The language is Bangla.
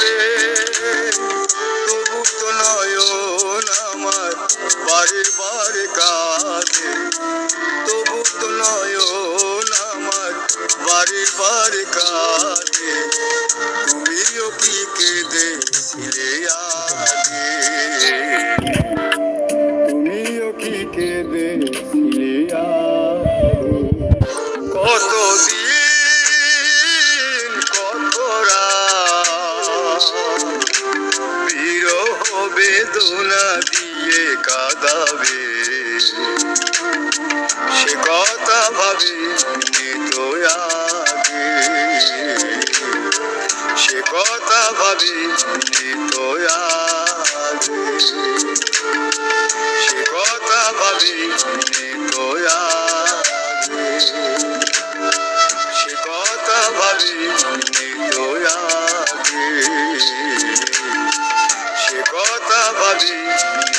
করে। তবু তো নয়ন আমার বারে বারে কাঁদে তবু তো নয়ন আমার বারে বারে কাঁদে তুমিও কি কেঁদেছিলে আগে? তুমিও কি কেঁদেছিলে আগে? বেদনা দিয়ে কাঁদাবে। সে কথা ভাবি তো আগে। সে কথা ভাবি তো আগে। সে কথা ভাবি তো Lava-me